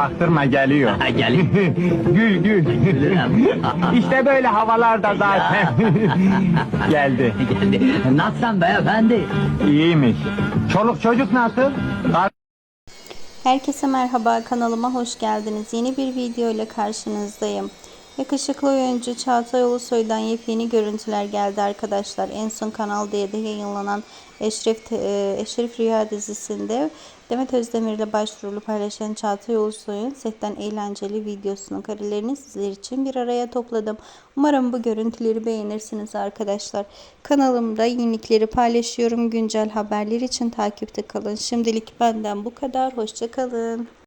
çaktırma geliyor. Gül gül. İşte böyle havalarda zaten. Geldi. Geldi. Nasılsın beyefendi? İyiymiş. Çoluk çocuk nasıl? Herkese merhaba kanalıma hoş geldiniz. Yeni bir video ile karşınızdayım. Yakışıklı oyuncu Çağatay Ulusoy'dan yepyeni görüntüler geldi arkadaşlar. En son Kanal D'de yayınlanan Eşref, e, Eşref Rüya dizisinde Demet Özdemir ile başrolü paylaşan Çağatay Ulusoy'un setten eğlenceli videosunun karelerini sizler için bir araya topladım. Umarım bu görüntüleri beğenirsiniz arkadaşlar. Kanalımda yenilikleri paylaşıyorum. Güncel haberler için takipte kalın. Şimdilik benden bu kadar. Hoşçakalın.